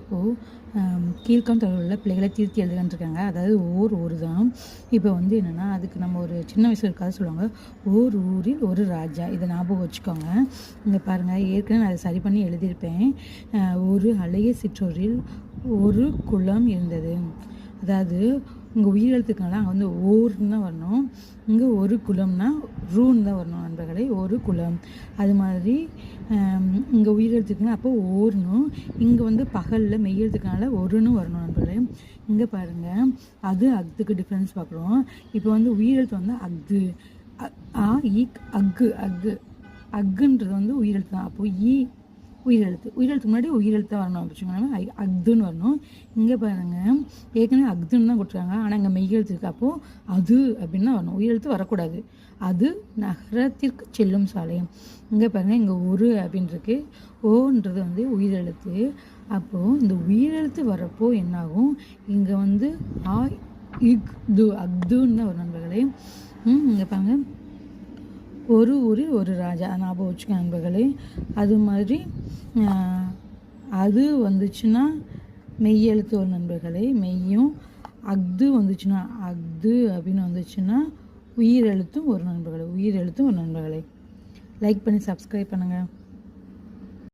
இப்போது கீழ்காம் தொடர்புள்ள பிள்ளைகளை திருத்தி எழுதுகின்றிருக்காங்க. அதாவது ஓர் ஊர் தான் இப்போ வந்து என்னென்னா அதுக்கு நம்ம ஒரு சின்ன வயசில் இருக்காது சொல்லுவாங்க. ஓர் ஊரில் ஒரு ராஜா. இதை ஞாபகம் வச்சுக்கோங்க. இங்கே பாருங்கள் ஏற்கனவே நான் அதை சரி பண்ணி எழுதியிருப்பேன். ஒரு அழகிய சிற்றூரில் ஒரு குளம் இருந்தது. அதாவது இங்கே உயிரெழுத்துக்கனால அங்கே வந்து ஓர்னு தான் வரணும். இங்கே ஒரு குலம்னா ரூன்னு தான் வரணும் நண்பர்களே ஒரு குலம். அது மாதிரி இங்கே உயிரெழுத்துக்குனா அப்போ ஓர்னும் இங்கே வந்து பகலில் மெய்யெழுத்துக்கனால ஒருன்னு வரணும் நண்பர்களே. இங்கே பாருங்கள் அது அக்துக்கு டிஃப்ரென்ஸ் பார்க்குறோம். இப்போ வந்து உயிரெழுத்து வந்து அக்து அ- ஆ ஈக் அக்கு அக்கு அக்குன்றது வந்து உயிரெழுத்து தான் அப்போது ஈ உயிரெழுத்து. உயிரெழுத்து முன்னாடி உயிரெழுத்து வரணும் அப்படின்னு ஐ- அக்துன்னு வரணும். இங்கே பாருங்க. ஏற்கனவே அக்துன்னு தான் கொடுத்துருக்காங்க. ஆனால் இங்கே மெய்யெழுத்து இருக்கு அப்போது அது அப்படின்னு தான் வரணும். உயிரெழுத்து வரக்கூடாது. அது நகரத்திற்கு செல்லும் சாலை. இங்கே பாருங்க. இங்கே ஒரு அப்படின்னு இருக்கு. ஓன்றது வந்து உயிரெழுத்து. அப்போது இந்த உயிரெழுத்து வரப்போ என்னாகும்? இங்கே வந்து ஆ இக் து அக்துன்னு தான் வரும் நண்பர்களே. இங்கே பாருங்க. ஒரு ஊரில் ஒரு ராஜா ஞாபகம் வச்சுக்க நண்பர்களே. அது மாதிரி அது வந்துச்சுன்னா மெய்யெழுத்து ஒரு நண்பர்களே மெய்யும் அக்து வந்துச்சுன்னா அக்து அப்படின்னு வந்துச்சுன்னா உயிரெழுத்தும் ஒரு நண்பர்களே உயிரெழுத்தும் ஒரு நண்பர்களே. லைக் பண்ணி சப்ஸ்கிரைப் பண்ணுங்கள்